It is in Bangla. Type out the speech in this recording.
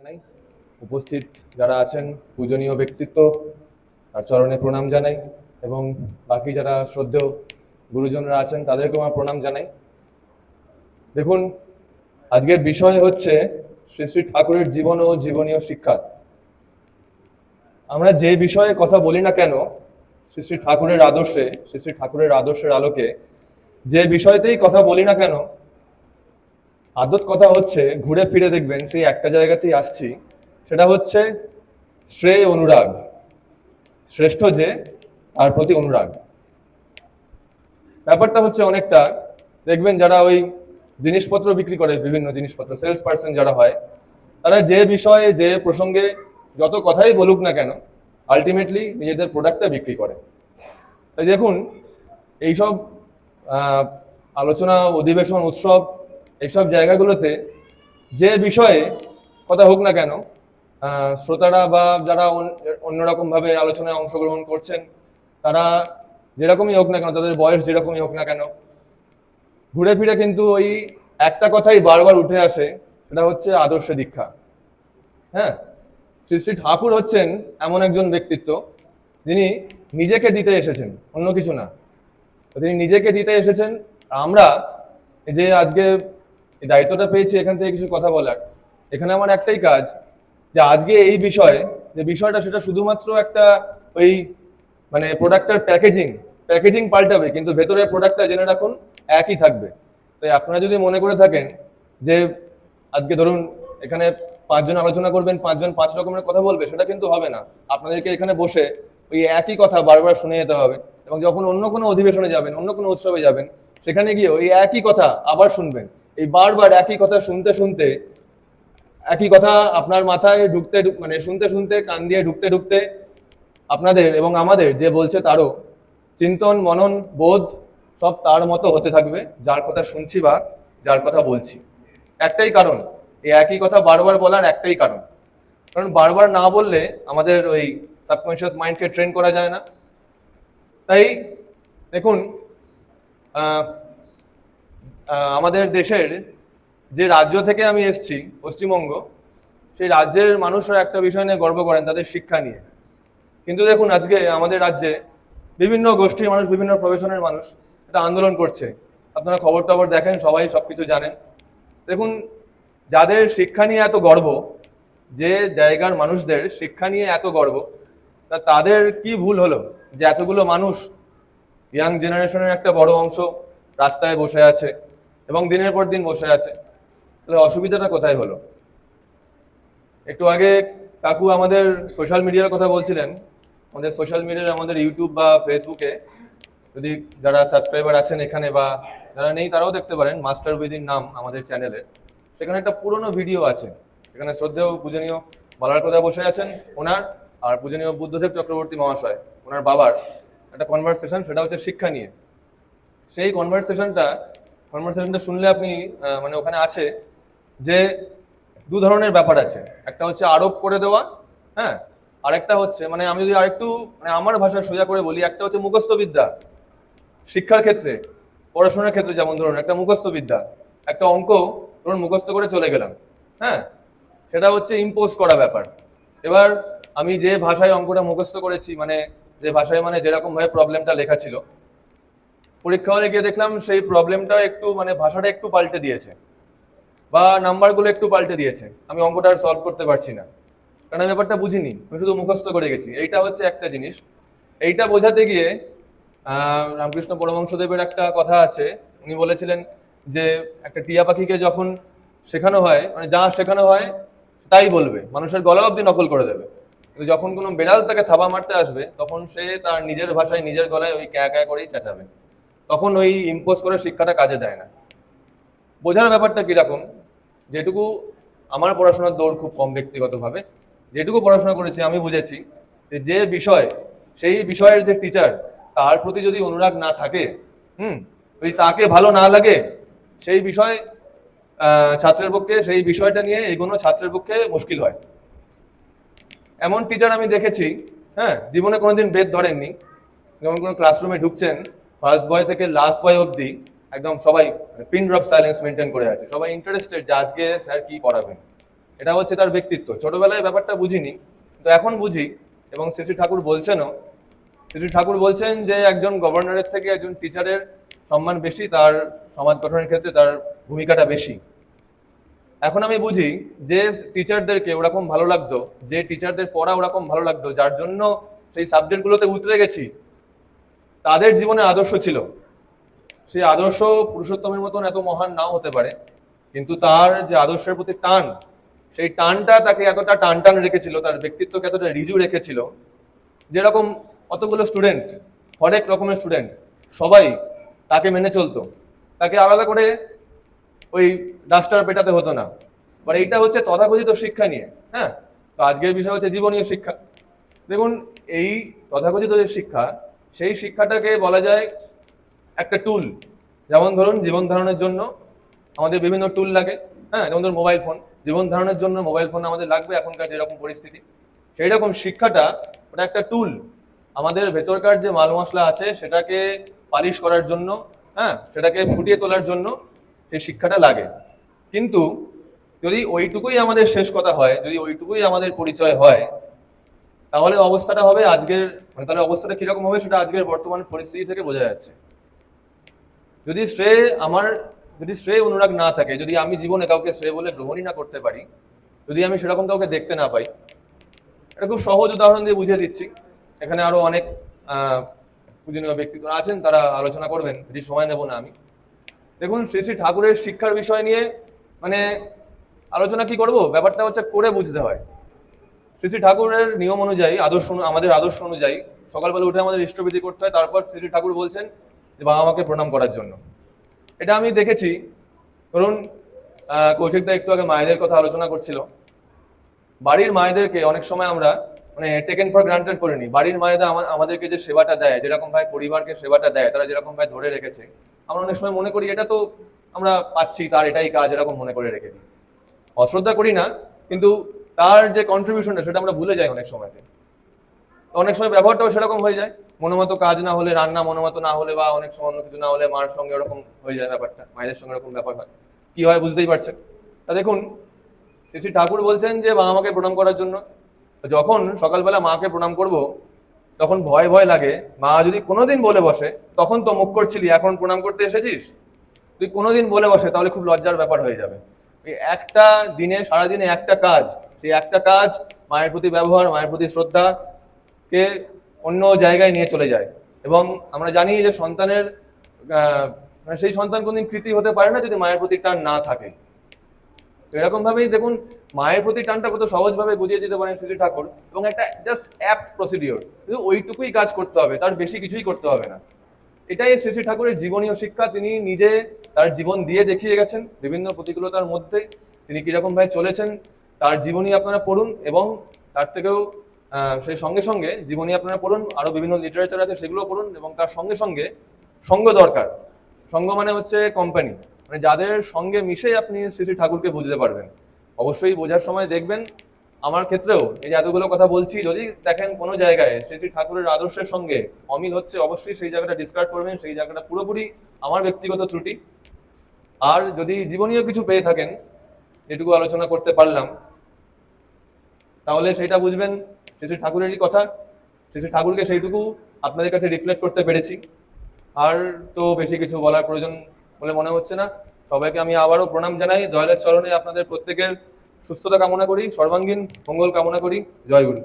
জানাই। উপস্থিত যারা আছেন, পূজনীয় ব্যক্তিত্ব আর চরণে প্রণাম জানাই এবং বাকি যারা শ্রদ্ধেয় গুরুজনরা আছেন, তাদেরকেও আমার প্রণাম জানাই। দেখুন, আজকের বিষয় হচ্ছে শ্রী শ্রী ঠাকুরের জীবন ও জীবনীয় শিক্ষা। আমরা যে বিষয়ে কথা বলি না কেন, শ্রী শ্রী ঠাকুরের আদর্শে, শ্রী শ্রী ঠাকুরের আদর্শের আলোকে যে বিষয়তেই কথা বলি না কেন আদত কথা হচ্ছে, ঘুরে ফিরে দেখবেন, সেই একটা জায়গাতেই আসছি। সেটা হচ্ছে শ্রেয় অনুরাগ। শ্রেষ্ঠ যে, তার প্রতি অনুরাগ। ব্যাপারটা হচ্ছে অনেকটা, দেখবেন যারা ওই জিনিসপত্র বিক্রি করে, বিভিন্ন জিনিসপত্র সেলস পার্সন যারা হয়, তারা যে বিষয়ে, যে প্রসঙ্গে যত কথাই বলুক না কেন আলটিমেটলি নিজেদের প্রোডাক্টটা বিক্রি করে। তাই দেখুন, এইসব আলোচনা, অধিবেশন, উৎসব এইসব জায়গাগুলোতে যে বিষয়ে কথা হোক না কেন শ্রোতারা বা যারা অন- অন্যরকম ভাবে আলোচনায় অংশগ্রহণ করছেন, তারা যেরকমই হোক না কেন, তাদের বয়স যেরকমই হোক না কেন, ঘুরে ফিরে কিন্তু ওই একটা কথাই বারবার উঠে আসে, সেটা হচ্ছে আদর্শ দীক্ষা। হ্যাঁ? শ্রী শ্রী ঠাকুর হচ্ছেন এমন একজন ব্যক্তিত্ব, যিনি নিজেকে দিতে এসেছেন, অন্য কিছু না। তিনি নিজেকে দিতে এসেছেন, আমরা যে আজকে এই দায়িত্বটা পেয়েছি এখান থেকে কিছু কথা বলার। এখানে আমার একটাই কাজ যে আজকে এই বিষয়ে, যে বিষয়টা সেটা শুধুমাত্র একটা ওই মানে প্রোডাক্টের প্যাকেজিং প্যাকেজিং পাল্টাবে, কিন্তু ভেতরের প্রোডাক্টটা জেনে রাখুন, একই থাকবে। তাই আপনারা যদি মনে করে থাকেন যে আজকে ধরুন এখানে পাঁচজন আলোচনা করবেন, পাঁচজন পাঁচ রকমের কথা বলবে, সেটা কিন্তু হবে না। আপনাদেরকে এখানে বসে ওই একই কথা বারবার শুনে যেতে হবে এবং যখন অন্য কোনো অধিবেশনে যাবেন, অন্য কোনো উৎসবে যাবেন, সেখানে গিয়ে ওই একই কথা আবার শুনবেন। এই বারবার একই কথা শুনতে শুনতে, একই কথা আপনার মাথায় ঢুকতে মানে শুনতে শুনতে, কান দিয়ে ঢুকতে ঢুকতে আপনাদের এবং আমাদের যে বলছে তারও চিন্তন, মনন, বোধ সব তার মতো হতে থাকবে, যার কথা শুনছি বা যার কথা বলছি। একটাই কারণ, এই একই কথা বারবার বলার একটাই কারণ। কারণ বারবার না বললে আমাদের ওই সাবকনশিয়াস মাইন্ডকে ট্রেন করা যায় না। তাই দেখুন আমাদের দেশের যে রাজ্য থেকে আমি এসেছি, পশ্চিমবঙ্গ, সেই রাজ্যের মানুষরা একটা বিষয় নিয়ে গর্ব করেন তাদের শিক্ষা নিয়ে। কিন্তু দেখুন, আজকে আমাদের রাজ্যে বিভিন্ন গোষ্ঠীর মানুষ, বিভিন্ন প্রফেশনের মানুষ এটা আন্দোলন করছে। আপনারা খবর টবর দেখেন, সবাই সব কিছু জানেন। দেখুন, যাদের শিক্ষা নিয়ে এত গর্ব, যে জায়গার মানুষদের শিক্ষা নিয়ে এত গর্ব, তা তাদের কি ভুল হলো? যে এতগুলো মানুষ ইয়াং জেনারেশনের একটা বড় অংশ রাস্তায় বসে আছে। এবং দিনের পর দিন বসে আছে। তাহলে অসুবিধাটা কোথায় হলো? একটু আগে কাকু আমাদের সোশ্যাল মিডিয়ার কথা বলছিলেন। আমাদের সোশ্যাল মিডিয়ার আমাদের ইউটিউব বা ফেসবুকে যদি যারা সাবস্ক্রাইবার আছেন এখানে বা যারা নেই তারাও দেখতে পারেন মাস্টার উইদিন নাম আমাদের চ্যানেলের সেখানে একটা পুরনো ভিডিও আছে। সেখানে শ্রদ্ধেয় পূজনীয় বলার কথা বসে আছেন ওনার আর পূজনীয় বুদ্ধদেব চক্রবর্তী মহাশয়, ওনার বাবার। একটা কনভারসেশন সেটা হচ্ছে শিক্ষা নিয়ে। সেই কনভারসেশনটা কনভারসেশনটা শুনলে আপনি মানে ওখানে আছে যে দু ধরনের ব্যাপার আছে। একটা হচ্ছে আরোপ করে দেওয়া হ্যাঁ? আরেকটা হচ্ছে মানে আমি যদি আরেকটু মানে আমার ভাষা সোজা করে বলি, একটা হচ্ছে মুখস্থ বিদ্যা। শিক্ষার ক্ষেত্রে, পড়াশোনার ক্ষেত্রে যেমন ধরুন, একটা মুখস্থ বিদ্যা। একটা অঙ্ক, ধরুন মুখস্থ করে চলে গেলাম হ্যাঁ? সেটা হচ্ছে ইম্পোজ করা ব্যাপার। এবার আমি যে ভাষায় অঙ্কটা মুখস্থ করেছি মানে যে ভাষায় মানে যেরকম ভাবে প্রবলেমটা লেখা ছিল পরীক্ষা হলে গিয়ে দেখলাম সেই প্রবলেমটা একটু মানে ভাষাটা একটু পাল্টে দিয়েছে। বা নাম্বারগুলো একটু পাল্টে দিয়েছে। আমি অঙ্কটা আর সলভ করতে পারছি না। কারণ আমি ব্যাপারটা বুঝিনি। আমি শুধু মুখস্থ করে গেছি। এইটা হচ্ছে একটা জিনিস। এইটা বোঝাতে গিয়ে রামকৃষ্ণ পরমহংসদেবের একটা কথা আছে। উনি বলেছিলেন যে, একটা টিয়া পাখিকে যখন শেখানো হয় মানে যা শেখানো হয়, তাই বলবে। মানুষের গলা অবধি নকল করে দেবে। কিন্তু যখন কোনো বেড়াল তাকে থাবা মারতে আসবে, তখন সে তার নিজের ভাষায়, নিজের গলায় ওই ক্যা ক্যা করেই চেঁচাবে। তখন ওই ইম্পোজ করে শিক্ষাটা কাজে দেয় না। বোঝার ব্যাপারটা কীরকম? যেটুকু আমার পড়াশোনার দৌড় খুব কম ব্যক্তিগতভাবে, যেটুকু পড়াশোনা করেছি আমি বুঝেছি যে যে বিষয়, সেই বিষয়ের যে টিচার তার প্রতি যদি অনুরাগ না থাকে, হুম, যদি তাকে ভালো না লাগে, সেই বিষয় ছাত্রের পক্ষে, সেই বিষয়টা নিয়ে এগোনো ছাত্রের পক্ষে মুশকিল হয়। এমন টিচার আমি দেখেছি হ্যাঁ জীবনে কোনোদিন বেদ ধরেননি, যেমন কোনো ক্লাসরুমে ঢুকছেন ফার্স্ট বয় থেকে লাস্ট বয় অবধি একদম সবাই পিন ড্রপ সাইলেন্স মেনটেন করে আছে। সবাই ইন্টারেস্টেড যে আজকে স্যার কি পড়াবেন। এটা হচ্ছে তার ব্যক্তিত্ব। ছোটবেলায় ব্যাপারটা বুঝিনি তো এখন বুঝি এবং শ্রী ঠাকুর বলছেনও। শ্রী ঠাকুর বলছেন যে একজন গভর্নরের থেকে একজন টিচারের সম্মান বেশি, তার সমাজ গঠনের ক্ষেত্রে তার ভূমিকাটা বেশি। এখন আমি বুঝি যে টিচারদেরকে ওরকম ভালো লাগতো, যে টিচারদের পড়া ওরকম ভালো লাগতো, যার জন্য সেই সাবজেক্টগুলোতে উতরে গেছি তাদের জীবনে আদর্শ ছিল। সেই আদর্শ পুরুষোত্তমের মতন এত মহান নাও হতে পারে, কিন্তু তার যে আদর্শের প্রতি টান, সেই টানটা তাকে এতটা টান টান রেখেছিল, তার ব্যক্তিত্বকে এতটা রিজু রেখেছিল, যেরকম অতগুলো স্টুডেন্ট হরেক রকমের স্টুডেন্ট সবাই তাকে মেনে চলতো। তাকে আলাদা করে ওই ডাস্টার পেটাতে হতো না। বাট এইটা হচ্ছে তথাকথিত শিক্ষা নিয়ে হ্যাঁ? তো আজকের বিষয় হচ্ছে জীবনীয় শিক্ষা। দেখুন, এই তথাকথিত যে শিক্ষা সেই শিক্ষাটাকে বলা যায় একটা টুল যেমন ধরুন জীবন ধারণের জন্য আমাদের বিভিন্ন টুল লাগে। হ্যাঁ যেমন ধরুন মোবাইল ফোন জীবন ধারণের জন্য মোবাইল ফোন আমাদের লাগবে এখনকার যেরকম পরিস্থিতি। সেই রকম শিক্ষাটা ওটা একটা টুল আমাদের ভেতরকার যে মাল মশলা আছে সেটাকে পালিশ করার জন্য হ্যাঁ সেটাকে ফুটিয়ে তোলার জন্য সেই শিক্ষাটা লাগে। কিন্তু যদি ওইটুকুই আমাদের শেষ কথা হয়, যদি ওইটুকুই আমাদের পরিচয় হয় তাহলে অবস্থাটা হবে আজকের মানে তাহলে অবস্থাটা কীরকম হবে সেটা আজকের বর্তমান পরিস্থিতি থেকে বোঝা যাচ্ছে। যদি শ্রেয় আমার, যদি শ্রেয় অনুরাগ না থাকে, যদি আমি জীবনে কাউকে শ্রেয় বলে গ্রহণই না করতে পারি, যদি আমি সেরকম কাউকে দেখতে না পাই এটা খুব সহজ উদাহরণ দিয়ে বুঝিয়ে দিচ্ছি। এখানে আরও অনেক পূজনীয় ব্যক্তিত্ব আছেন, তারা আলোচনা করবেন, যদি সময় নেব না আমি। দেখুন, শ্রী শ্রী ঠাকুরের শিক্ষার বিষয় নিয়ে মানে আলোচনা কি করব? ব্যাপারটা হচ্ছে করে বুঝতে হয়। শ্রী শ্রী ঠাকুরের নিয়ম অনুযায়ী, আদর্শ আমাদের আদর্শ অনুযায়ী সকালবেলা উঠে আমাদের ইষ্টবিধি করতে হয়। তারপর শ্রী শ্রী ঠাকুর বলছেন যে বাবা মাকে প্রণাম করার জন্য। এটা আমি দেখেছি। ধরুন কৌশিকদা একটু আগে মায়েদের কথা আলোচনা করছিল। বাড়ির মায়েদেরকে অনেক সময় আমরা মানে টেকেন ফর গ্রান্টেড করে নিই। বাড়ির মায়েরা আমা- আমাদেরকে যে সেবাটা দেয়, যেরকম ভাবে পরিবারকে সেবাটা দেয়, তারা যেরকম ভাবে ধরে রেখেছে। আমরা অনেক সময় মনে করি, এটা তো আমরা পাচ্ছি, তার এটাই কাজ, এরকম মনে করে রেখে দিই। অশ্রদ্ধা করি না, কিন্তু তার যে কন্ট্রিবিউশনটা সেটা আমরা ভুলে যাই অনেক সময়তে। অনেক সময় ব্যবহারটাও সেরকম হয়ে যায়। মনোমতো কাজ না হলে রান্না মনোমতো না হলে বা অনেক সময় অন্য কিছু না হলে মার সঙ্গে ওরকম হয়ে যায় ব্যাপারটা মায়ের সঙ্গে ওরকম ব্যাপার হয়। কি হয় বুঝতেই পারছেন? তা দেখুন, শ্রী শ্রী ঠাকুর বলছেন যে বাবা মাকে প্রণাম করার জন্য। যখন সকালবেলা মাকে প্রণাম করব, তখন ভয় ভয় লাগে, মা যদি কোনোদিন বলে বসে, তখন তো মুখ করছিলি, এখন প্রণাম করতে এসেছিস? তুই কোনোদিন বলে বসে, তাহলে খুব লজ্জার ব্যাপার হয়ে যাবে। একটা দিনে, সারাদিনে একটা কাজ সেই একটা কাজ মায়ের প্রতি ব্যবহার, মায়ের প্রতি শ্রদ্ধা কে অন্য জায়গায় নিয়ে চলে যায়। এবং আমরা জানি যে সন্তানের মানে সেই সন্তান কোনদিন কৃতি হতে পারে না যদি মায়ের প্রতি টান না থাকে। এরকম ভাবেই দেখুন, মায়ের প্রতি টানটা কত সহজভাবে বুঝিয়ে দিতে পারেন শ্রী ঠাকুর। এবং একটা জাস্ট অ্যাপ প্রসিডিওর কিন্তু ওইটুকুই কাজ করতে হবে, তার বেশি কিছুই করতে হবে না। এটাই শ্রী ঠাকুরের জীবনীয় শিক্ষা। তিনি নিজে তার জীবন দিয়ে দেখিয়ে গেছেন বিভিন্ন প্রতিকূলতার মধ্যে। তিনি কীরকম ভাবে চলেছেন তার জীবনী আপনারা পড়ুন এবং তার থেকেও সেই সঙ্গে সঙ্গে জীবনী আপনারা পড়ুন, আরও বিভিন্ন লিটারেচার আছে সেগুলো পড়ুন এবং তার সঙ্গে সঙ্গে সঙ্গ দরকার। সঙ্গ মানে হচ্ছে কোম্পানি মানে যাদের সঙ্গে মিশে আপনি শ্রী শ্রী ঠাকুরকে বুঝতে পারবেন। অবশ্যই বোঝার সময় দেখবেন। আমার ক্ষেত্রেও এই যে এতগুলো কথা বলছি, যদি দেখেন কোনো জায়গায় শ্রী শ্রী ঠাকুরের আদর্শের সঙ্গে অমিল হচ্ছে, অবশ্যই সেই জায়গাটা ডিসকার্ড করবেন, সেই জায়গাটা পুরোপুরি আমার ব্যক্তিগত ত্রুটি। আর যদি জীবনীয় কিছু পেয়ে থাকেন, যেটুকু আলোচনা করতে পারলাম তাহলে সেটা বুঝবেন শ্রী ঠাকুরেরই কথা। শ্রী ঠাকুরকে সেইটুকু আপনাদের কাছে রিফ্লেক্ট করতে পেরেছি। আর তো বেশি কিছু বলার প্রয়োজন বলে মনে হচ্ছে না। সবাইকে আমি আবারও প্রণাম জানাই। জয়লের চরণে আপনাদের প্রত্যেকের সুস্থতা কামনা করি, সর্বাঙ্গীন মঙ্গল কামনা করি। জয় গুরু।